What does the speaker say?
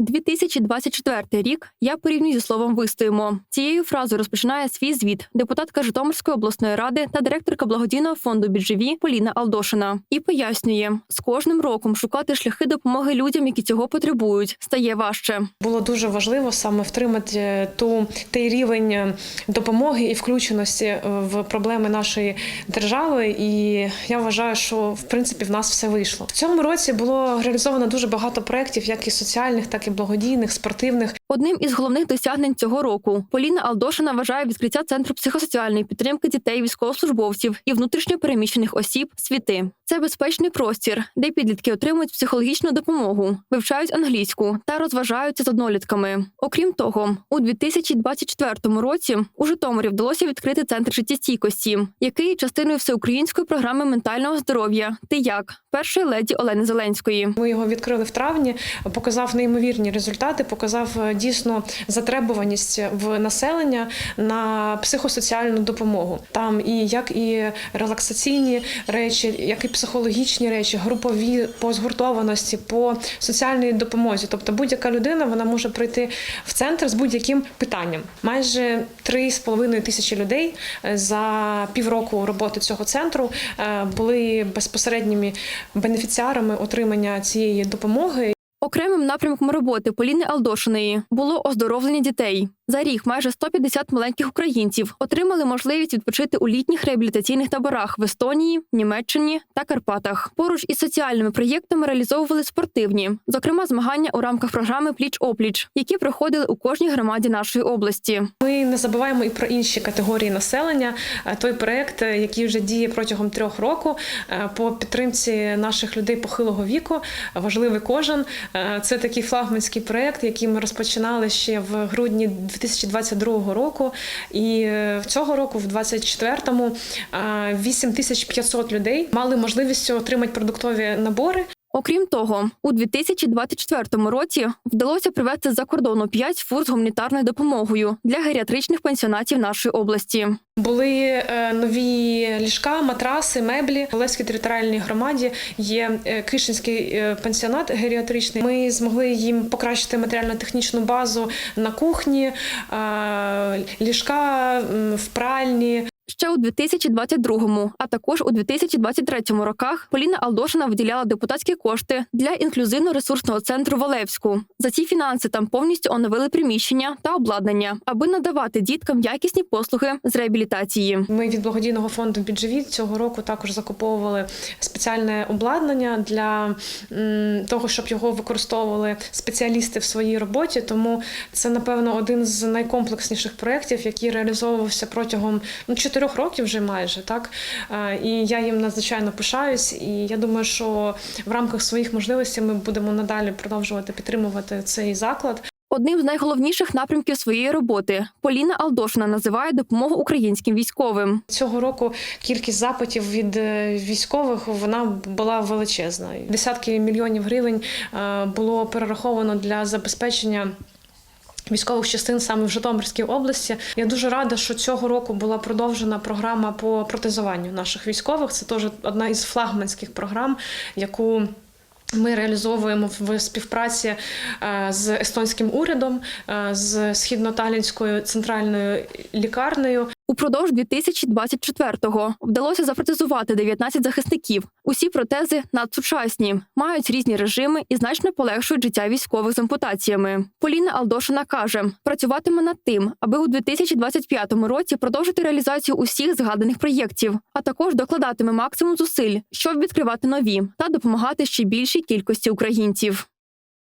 2024 рік я порівнюю зі словом вистоїмо. Цією фразою розпочинає свій звіт депутатка Житомирської обласної ради та директорка благодійного фонду «Бідживі» Поліна Алдошина. І пояснює, з кожним роком шукати шляхи допомоги людям, які цього потребують, стає важче. Було дуже важливо саме втримати ту той рівень е, допомоги і включеності е, в проблеми нашої держави. І я вважаю, що в принципі в нас все вийшло. В цьому році було реалізовано дуже багато проєктів, як і соціальних, так і благодійних, спортивних. Одним із головних досягнень цього року Поліна Алдошина вважає відкриття центру психосоціальної підтримки дітей, військовослужбовців і внутрішньо переміщених осіб світи. Це безпечний простір, де підлітки отримують психологічну допомогу, вивчають англійську та розважаються з однолітками. Окрім того, у 2024 році у Житомирі вдалося відкрити центр життєстійкості, який частиною всеукраїнської програми ментального здоров'я Ти як першої леді Олени Зеленської. Ми його відкрили в травні, показав неймовірні результати, показав е, дійсно затребуваність в населення на психосоціальну допомогу. Там і як і релаксаційні речі, як і психологічні речі, групові по згуртованості, по соціальній допомозі. Тобто будь-яка людина вона може прийти в центр з будь-яким питанням. Майже 3,5 тисячі людей е, за півроку роботи цього центру е, були безпосередніми бенефіціарами отримання цієї допомоги. Окремим напрямком роботи Поліни Алдошиної було оздоровлення дітей. За рік майже 150 маленьких українців отримали можливість відпочити у літніх реабілітаційних таборах в Естонії, Німеччині та Карпатах. Поруч із соціальними проєктами реалізовували спортивні, зокрема змагання у рамках програми Пліч опліч, які проходили у кожній громаді нашої області. Ми не забуваємо і про інші категорії населення. Е, Той проект, е, який вже діє протягом трьох років е, по підтримці наших людей похилого віку, важливий кожен. Е, Це такий флагманський проект, який ми розпочинали ще в грудні 2022 року. І е, цього року, в 2024-му, е, 8500 людей мали можливість отримати продуктові набори. Окрім того, у 2024 році вдалося привезти з-за кордону 5 фур з гуманітарною допомогою для геріатричних пенсіонатів нашої області. Були е, нові ліжка, матраси, меблі. В Олеській територіальній громаді є е, Кишинський е, пансіонат геріатричний. Ми змогли їм покращити матеріально-технічну базу на кухні, ліжка в пральні. Ще у 2022, а також у 2023 роках Поліна Алдошина виділяла депутатські кошти для інклюзивно-ресурсного центру в Олевську. За ці фінанси там повністю оновили приміщення та обладнання, аби надавати діткам якісні послуги з реабілітації. Ми від благодійного фонду «Біджевіт» цього року також закуповували спеціальне обладнання для того, щоб його використовували спеціалісти в своїй роботі. Тому це, напевно, один з найкомплексніших проєктів, який реалізовувався протягом ну, чотирьох років вже майже так. Е, І я їм надзвичайно пишаюсь. І я думаю, що в рамках своїх можливостей ми будемо надалі продовжувати підтримувати цей заклад. Одним з найголовніших напрямків своєї роботи Поліна Алдошина називає допомогу українським військовим. Цього року кількість запитів від е, військових вона була величезна. Десятки мільйонів гривень е, було перераховано для забезпечення. Військових частин саме в Житомирській області. Я дуже рада, що цього року була продовжена програма по протезуванню наших військових. Це теж одна із флагманських програм, яку ми реалізовуємо в співпраці е, з естонським урядом, е, з східно-талінською центральною лікарнею. Упродовж 2024-го вдалося запротезувати 19 захисників. Усі протези надсучасні, мають різні режими і значно полегшують життя військових з ампутаціями. Поліна Алдошина каже, працюватиме над тим, аби у 2025 році продовжити реалізацію усіх згаданих проєктів, а також докладатиме максимум зусиль, щоб відкривати нові та допомагати ще більшій кількості українців.